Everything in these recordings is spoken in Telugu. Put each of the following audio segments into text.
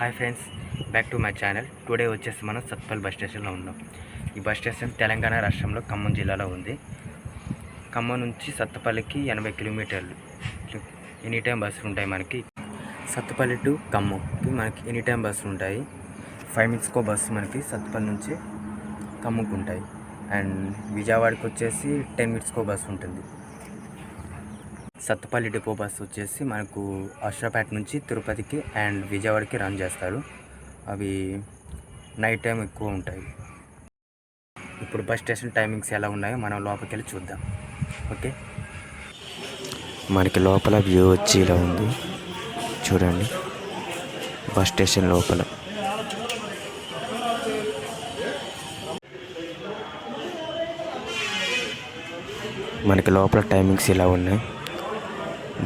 Hi friends back to my channel. Today వచ్చేసి మనం సత్పల్ బస్ స్టేషన్లో ఉన్నాం. ఈ బస్ స్టేషన్ తెలంగాణ రాష్ట్రంలో ఖమ్మం జిల్లాలో ఉంది. ఖమ్మం నుంచి సత్తపల్లికి ఎనభై కిలోమీటర్లు. ఎనీ టైం బస్సులు ఉంటాయి మనకి. సత్తపల్లి టు ఖమ్మంకి మనకి ఎనీ టైం బస్సులు ఉంటాయి. ఫైవ్ మినిట్స్కో బస్సు మనకి సత్తపల్లి నుంచి ఖమ్మంకి ఉంటాయి. అండ్ విజయవాడకి వచ్చేసి టెన్ మినిట్స్కో బస్సు ఉంటుంది. సత్తుపల్లి డిపో బస్ వచ్చేసి మనకు అశ్వపేట నుంచి తిరుపతికి అండ్ విజయవాడకి రన్ చేస్తారు. అవి నైట్ టైం ఎక్కువ ఉంటాయి. ఇప్పుడు బస్ స్టేషన్ టైమింగ్స్ ఎలా ఉన్నాయో మనం లోపలికి వెళ్ళి చూద్దాం. ఓకే? మనకి లోపల వ్యూ వచ్చి ఇలా ఉంది. చూడండి. బస్ స్టేషన్ లోపల. మనకి లోపల టైమింగ్స్ ఇలా ఉన్నాయి.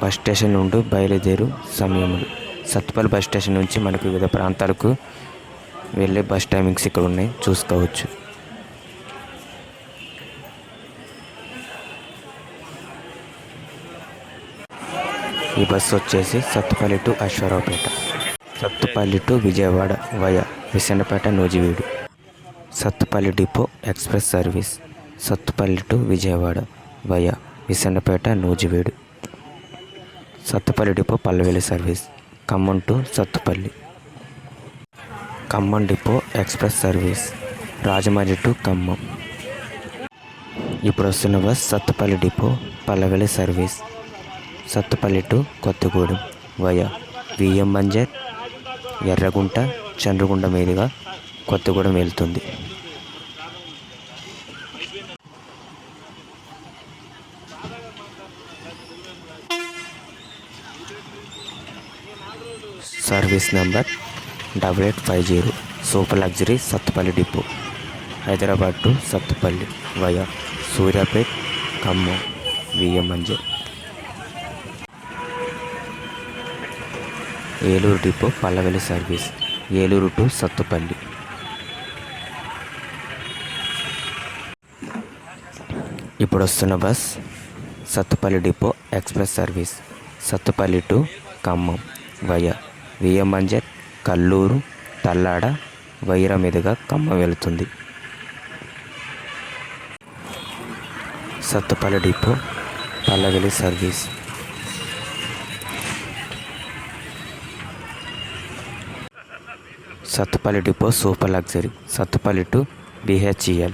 బస్ స్టేషన్ నుండి బయలుదేరు సమయములు. సత్పల్ బస్ స్టేషన్ నుంచి మనకు వివిధ ప్రాంతాలకు వెళ్ళే బస్ టైమింగ్స్ ఇక్కడ ఉన్నాయి. చూసుకోవచ్చు. ఈ బస్సు వచ్చేసి Sathupalli to Aswaraopeta. Sathupalli to Vijayawada via Visannapeta Nuzvid. Sathupalli depot express service. Sathupalli to Vijayawada via Visannapeta Nuzvid. Sathupalli depot Pallevelugu service. Khammam to Sathupalli. Khammam depot express service. Rajahmundry to Khammam. ఇప్పుడు వస్తున్న bus Sathupalli depot Pallevelugu service. Sathupalli to Kothagudem. Via VM Banjar Erragunta Chandragonda మీదుగా కొత్తగూడెం వెళ్తుంది. Service number double eight five zero super luxury Sathupalli depot. Hyderabad to Sathupalli via Suryapet Khammam VM Banjar Eluru depot Pallevelugu service Eluru to Sathupalli. ఇప్పుడు వస్తున్న bus Sathupalli depot express service. Sathupalli to Khammam. Via. VM Kallur Thallada Wyra మీదుగా ఖమ్మం వెళుతుంది. Sathupalli depot Pallevelugu service. Sathupalli depot super luxury. Sathupalli to BHEL.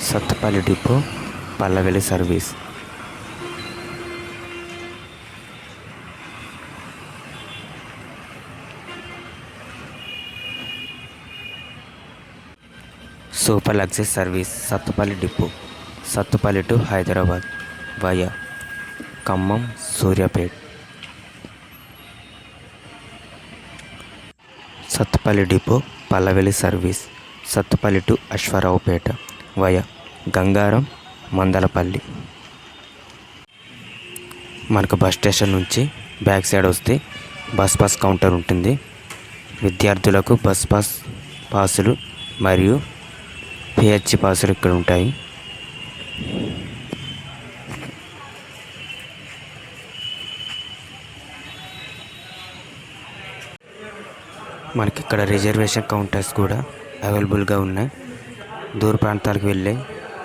Sathupalli depot Pallevelugu service. Super luxury service Sathupalli depot Sathupalli to Hyderabad via Khammam Suryapet. Sathupalli depot Pallevelugu service Sathupalli to Aswaraopeta via Gangaram Mandalapalli. మనకు బస్ స్టేషన్ నుంచి బ్యాక్ సైడ్ వస్తే బస్ పాస్ కౌంటర్ ఉంటుంది. విద్యార్థులకు బస్ పాస్ పాసులు మరియు పిహెచ్ పాసులు ఇక్కడ ఉంటాయి. మనకి ఇక్కడ రిజర్వేషన్ కౌంటర్స్ కూడా అవైలబుల్గా ఉన్నాయి. దూర ప్రాంతాలకు వెళ్ళే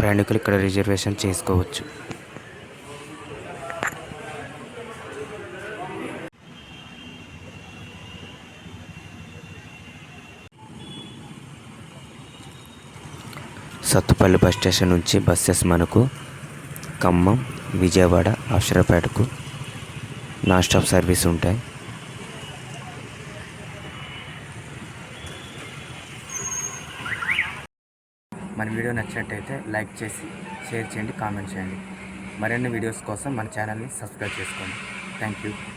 ప్రయాణికులు ఇక్కడ రిజర్వేషన్ చేసుకోవచ్చు. సత్తుపల్లి బస్ స్టేషన్ నుంచి బస్సెస్ మనకు ఖమ్మం విజయవాడ అక్షరపేటకు నాన్ స్టాప్ సర్వీస్ ఉంటాయి. మన వీడియో నచ్చినట్టయితే లైక్ చేసి షేర్ చేయండి కామెంట్ చేయండి. మరిన్ని వీడియోస్ కోసం మన ఛానల్ని సబ్స్క్రైబ్ చేసుకోండి. Thank you.